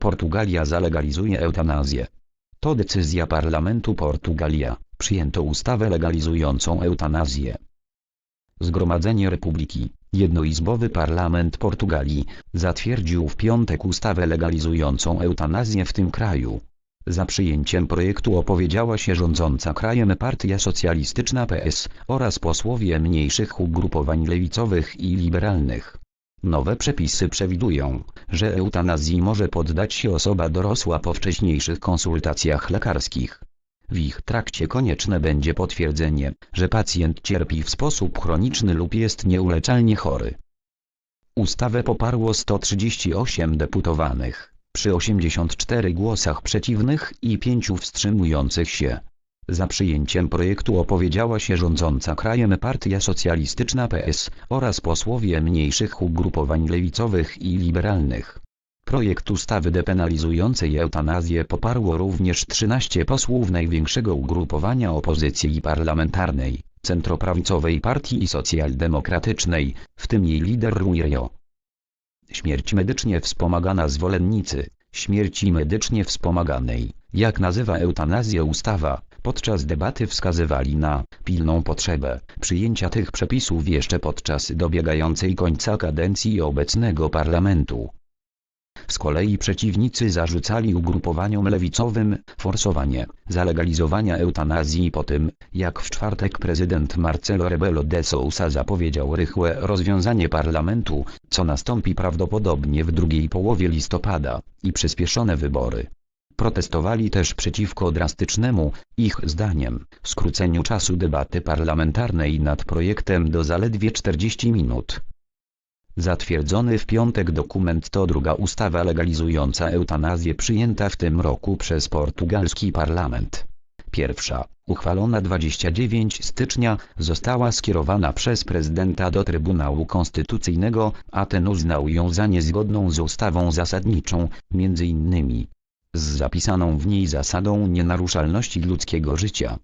Portugalia zalegalizuje eutanazję. To decyzja Parlamentu Portugalia. Przyjęto ustawę legalizującą eutanazję. Zgromadzenie Republiki, jednoizbowy parlament Portugalii, zatwierdził w piątek ustawę legalizującą eutanazję w tym kraju. Za przyjęciem projektu opowiedziała się rządząca krajem Partia Socjalistyczna PS oraz posłowie mniejszych ugrupowań lewicowych i liberalnych. Nowe przepisy przewidują, że eutanazji może poddać się osoba dorosła po wcześniejszych konsultacjach lekarskich. W ich trakcie konieczne będzie potwierdzenie, że pacjent cierpi w sposób chroniczny lub jest nieuleczalnie chory. Ustawę poparło 138 deputowanych, przy 84 głosach przeciwnych i 5 wstrzymujących się. Za przyjęciem projektu opowiedziała się rządząca krajem Partia Socjalistyczna PS oraz posłowie mniejszych ugrupowań lewicowych i liberalnych. Projekt ustawy depenalizującej eutanazję poparło również 13 posłów największego ugrupowania opozycji parlamentarnej, centroprawicowej partii socjaldemokratycznej, w tym jej lider Ruirio. Śmierć medycznie wspomagana zwolennicy, śmierci medycznie wspomaganej, jak nazywa eutanazję ustawa, podczas debaty wskazywali na pilną potrzebę przyjęcia tych przepisów jeszcze podczas dobiegającej końca kadencji obecnego parlamentu. Z kolei przeciwnicy zarzucali ugrupowaniom lewicowym forsowanie zalegalizowania eutanazji po tym, jak w czwartek prezydent Marcelo Rebelo de Sousa zapowiedział rychłe rozwiązanie parlamentu, co nastąpi prawdopodobnie w drugiej połowie listopada, i przyspieszone wybory. Protestowali też przeciwko drastycznemu, ich zdaniem, skróceniu czasu debaty parlamentarnej nad projektem do zaledwie 40 minut. Zatwierdzony w piątek dokument to druga ustawa legalizująca eutanazję przyjęta w tym roku przez portugalski parlament. Pierwsza, uchwalona 29 stycznia, została skierowana przez prezydenta do Trybunału Konstytucyjnego, a ten uznał ją za niezgodną z ustawą zasadniczą, między innymi z zapisaną w niej zasadą nienaruszalności ludzkiego życia.